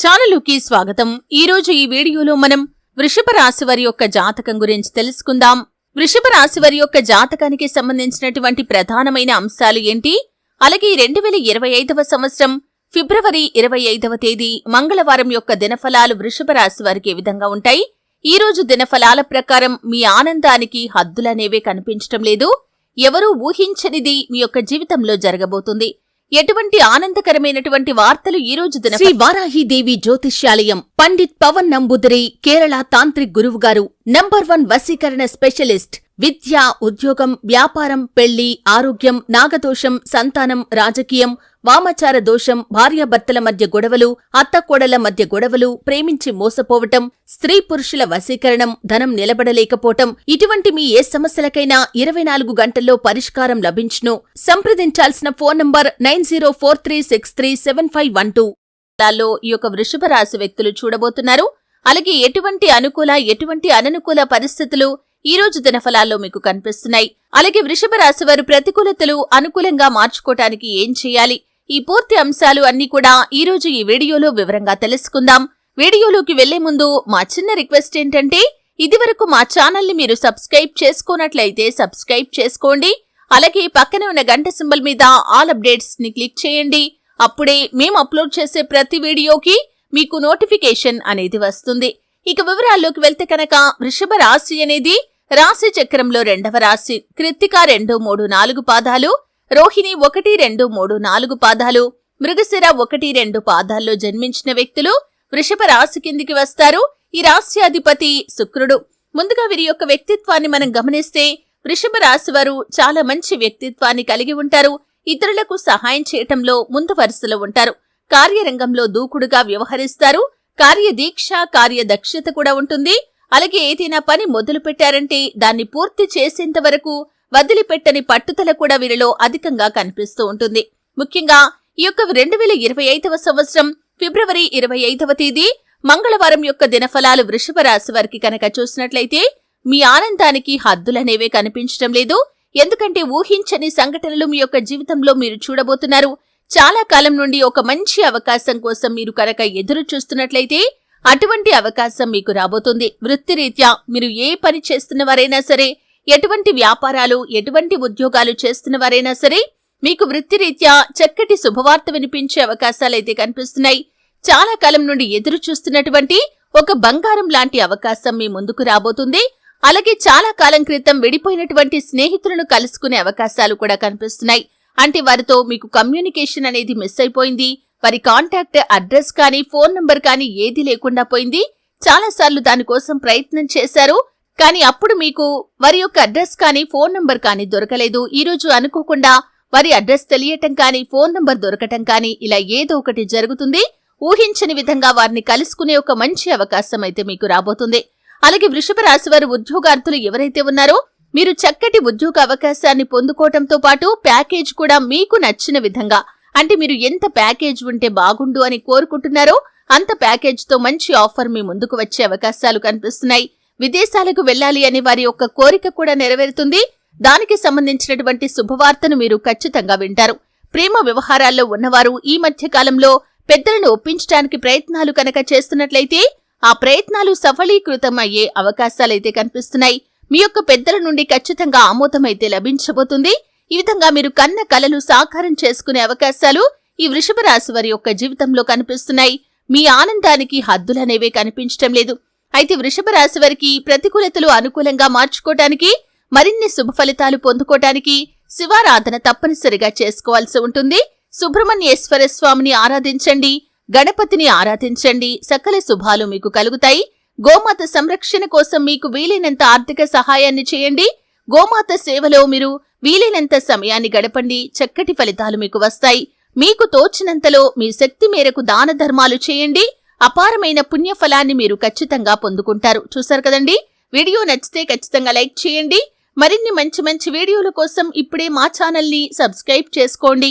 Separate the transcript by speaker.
Speaker 1: ఛానలుకి స్వాగతం. ఈ రోజు ఈ వీడియోలో మనం వృషభ రాశి వారి యొక్క జాతకం గురించి తెలుసుకుందాం. వృషభ రాశి వారి యొక్క జాతకానికి సంబంధించినటువంటి ప్రధానమైన అంశాలు ఏంటి? అలాగే రెండు వేల ఇరవై ఐదవ సంవత్సరం ఫిబ్రవరి ఇరవై ఐదవ తేదీ మంగళవారం యొక్క దినఫలాలు వృషభ రాశి వారికి ఏ విధంగా ఉంటాయి? ఈ రోజు దినఫలాల ప్రకారం మీ ఆనందానికి హద్దులనేవే కనిపించటం లేదు. ఎవరూ ఊహించనిది మీ యొక్క జీవితంలో జరగబోతుంది. ఎటువంటి ఆనందకరమైనటువంటి వార్తలు ఈ రోజు దిన శ్రీ వారాహిదేవి జ్యోతిష్యాలయం పండిత్ పవన్ నంబుదిరి కేరళ తాంత్రిక్ గురువు గారు నంబర్ వన్ వశీకరణ స్పెషలిస్ట్ విద్య ఉద్యోగం వ్యాపారం పెళ్ళి ఆరోగ్యం నాగదోషం సంతానం రాజకీయం వామచార దోషం భార్యాభర్తల మధ్య గొడవలు అత్తకోడల మధ్య గొడవలు ప్రేమించి మోసపోవటం స్త్రీ పురుషుల వశీకరణం ధనం నిలబడలేకపోవటం ఇటువంటి మీ ఏ సమస్యలకైనా ఇరవై నాలుగు గంటల్లో పరిష్కారం లభించును. సంప్రదించాల్సిన phone number nine zero four three six three seven five one two. లో ఈ యొక్క వృషభ రాశి వ్యక్తులు చూడబోతున్నారు. అలాగే ఎటువంటి అనుకూల ఎటువంటి అననుకూల పరిస్థితులు ఈ రోజు దినఫలాల్లో మీకు కనిపిస్తున్నాయి. అలాగే వృషభ రాశి వారు ప్రతికూలతలు అనుకూలంగా మార్చుకోవటానికి ఏం చేయాలి? ఈ పూర్తి అంశాలు అన్ని కూడా ఈ రోజు ఈ వీడియోలో వివరంగా తెలుసుకుందాం. వీడియోలోకి వెళ్ళే ముందు మా చిన్న రిక్వెస్ట్ ఏంటంటే ఇదివరకు మా ఛానల్ని మీరు సబ్స్క్రైబ్ చేసుకున్నట్లయితే సబ్స్క్రైబ్ చేసుకోండి. అలాగే పక్కనే ఉన్న గంట సింబల్ మీద ఆల్ అప్డేట్స్ని క్లిక్ చేయండి. అప్పుడే మేము అప్లోడ్ చేసే ప్రతి వీడియోకి మీకు నోటిఫికేషన్ అనేది వస్తుంది. ఇక వివరాల్లోకి వెళ్తే కనుక వృషభ రాశి అనేది రాశి చక్రంలో రెండవ రాశి. కృత్తిక రెండు మూడు నాలుగు పాదాలు రోహిణి ఒకటి రెండు మూడు నాలుగు పాదాలు మృగశిర ఒకటి రెండు పాదాల్లో జన్మించిన వ్యక్తులు వృషభ రాశి కిందికి వస్తారు. ఈ రాశ్యాధిపతి శుక్రుడు. ముందుగా వీరి యొక్క వ్యక్తిత్వాన్ని మనం గమనిస్తే వృషభ రాశి వారు చాలా మంచి వ్యక్తిత్వాన్ని కలిగి ఉంటారు. ఇతరులకు సహాయం చేయటంలో ముందు వరుసలో ఉంటారు. కార్యరంగంలో దూకుడుగా వ్యవహరిస్తారు. కార్యదీక్ష కార్యదక్షత కూడా ఉంటుంది. అలాగే ఏదైనా పని మొదలు పెట్టారంటే దాన్ని పూర్తి చేసేంత వరకు వదిలిపెట్టని పట్టుదల కూడా వీరిలో అధికంగా కనిపిస్తూ ఉంటుంది. ముఖ్యంగా ఈ యొక్క రెండు వేల ఇరవై ఐదవ సంవత్సరం ఫిబ్రవరి ఇరవై ఐదవ తేదీ మంగళవారం యొక్క దినఫలాలు వృషభ రాశి వారికి కనుక చూసినట్లయితే మీ ఆనందానికి హద్దులనేవే కనిపించడం లేదు. ఎందుకంటే ఊహించని సంఘటనలు మీ యొక్క జీవితంలో మీరు చూడబోతున్నారు. చాలా కాలం నుండి ఒక మంచి అవకాశం కోసం మీరు కనుక ఎదురు చూస్తున్నట్లయితే అటువంటి అవకాశం మీకు రాబోతుంది. వృత్తిరీత్యా మీరు ఏ పని చేస్తున్నవారైనా సరే ఎటువంటి వ్యాపారాలు ఎటువంటి ఉద్యోగాలు చేస్తున్నవారైనా సరే మీకు వృత్తిరీత్యా చక్కటి శుభవార్త వినిపించే అవకాశాలైతే కనిపిస్తున్నాయి. చాలా కాలం నుండి ఎదురు చూస్తున్నటువంటి ఒక బంగారం లాంటి అవకాశం మీ ముందుకు రాబోతుంది. అలాగే చాలా కాలం క్రితం విడిపోయినటువంటి స్నేహితులను కలుసుకునే అవకాశాలు కూడా కనిపిస్తున్నాయి. అంటే వారితో మీకు కమ్యూనికేషన్ అనేది మిస్ అయిపోయింది. వారి కాంటాక్ట్ అడ్రస్ కానీ ఫోన్ నంబర్ కానీ ఏది లేకుండా పోయింది. చాలాసార్లు దానికోసం ప్రయత్నం చేశారు. కానీ అప్పుడు మీకు వారి యొక్క అడ్రస్ కానీ ఫోన్ నంబర్ కానీ దొరకలేదు. ఈరోజు అనుకోకుండా వారి అడ్రస్ తెలియటం కానీ ఫోన్ నంబర్ దొరకటం కానీ ఇలా ఏదో ఒకటి జరుగుతుంది. ఊహించని విధంగా వారిని కలుసుకునే ఒక మంచి అవకాశం అయితే మీకు రాబోతుంది. అలాగే వృషభ రాశి వారు ఉద్యోగార్థులు ఎవరైతే ఉన్నారో మీరు చక్కటి ఉద్యోగ అవకాశాన్ని పొందుకోవటంతో పాటు ప్యాకేజ్ కూడా మీకు నచ్చిన విధంగా. అంటే మీరు ఎంత ప్యాకేజ్ ఉంటే బాగుండు అని కోరుకుంటున్నారో అంత ప్యాకేజ్తో మంచి ఆఫర్ మీ ముందుకు వచ్చే అవకాశాలు కనిపిస్తున్నాయి. విదేశాలకు వెళ్ళాలి అనే వారి యొక్క కోరిక కూడా నెరవేరుతుంది. దానికి సంబంధించినటువంటి శుభవార్తను మీరు ఖచ్చితంగా వింటారు. ప్రేమ వ్యవహారాల్లో ఉన్నవారు ఈ మధ్య కాలంలో పెద్దలను ఒప్పించడానికి ప్రయత్నాలు కనుక చేస్తున్నట్లయితే ఆ ప్రయత్నాలు సఫలీకృతం అయ్యే అవకాశాలైతే కనిపిస్తున్నాయి. మీ యొక్క పెద్దల నుండి ఖచ్చితంగా ఆమోదమైతే లభించబోతుంది. ఈ విధంగా మీరు కన్న కలలు సాకారం చేసుకునే అవకాశాలు ఈ వృషభ రాశి వారి యొక్క జీవితంలో కనిపిస్తున్నాయి. మీ ఆనందానికి హద్దులనేవే కనిపించటం లేదు. అయితే వృషభ రాశి వారికి ప్రతికూలతలు అనుకూలంగా మార్చుకోవటానికి మరిన్ని శుభ ఫలితాలు పొందుకోవటానికి శివారాధన తప్పనిసరిగా చేసుకోవాల్సి ఉంటుంది. సుబ్రహ్మణ్యేశ్వర స్వామిని ఆరాధించండి గణపతిని ఆరాధించండి సకల శుభాలు మీకు కలుగుతాయి. గోమాత సంరక్షణ కోసం మీకు వీలైనంత ఆర్థిక సహాయాన్ని చేయండి. గోమాత సేవలో మీరు వీలైనంత సమయాన్ని గడపండి. చక్కటి ఫలితాలు మీకు వస్తాయి. మీకు తోచినంతలో మీ శక్తి మేరకు దాన ధర్మాలు చేయండి. అపారమైన పుణ్యఫలాన్ని మీరు ఖచ్చితంగా పొందుకుంటారు. చూసారు కదండి? వీడియో నచ్చితే ఖచ్చితంగా లైక్ చేయండి. మరిన్ని మంచి మంచి వీడియోల కోసం ఇప్పుడే మా ఛానల్ని సబ్స్క్రైబ్ చేసుకోండి.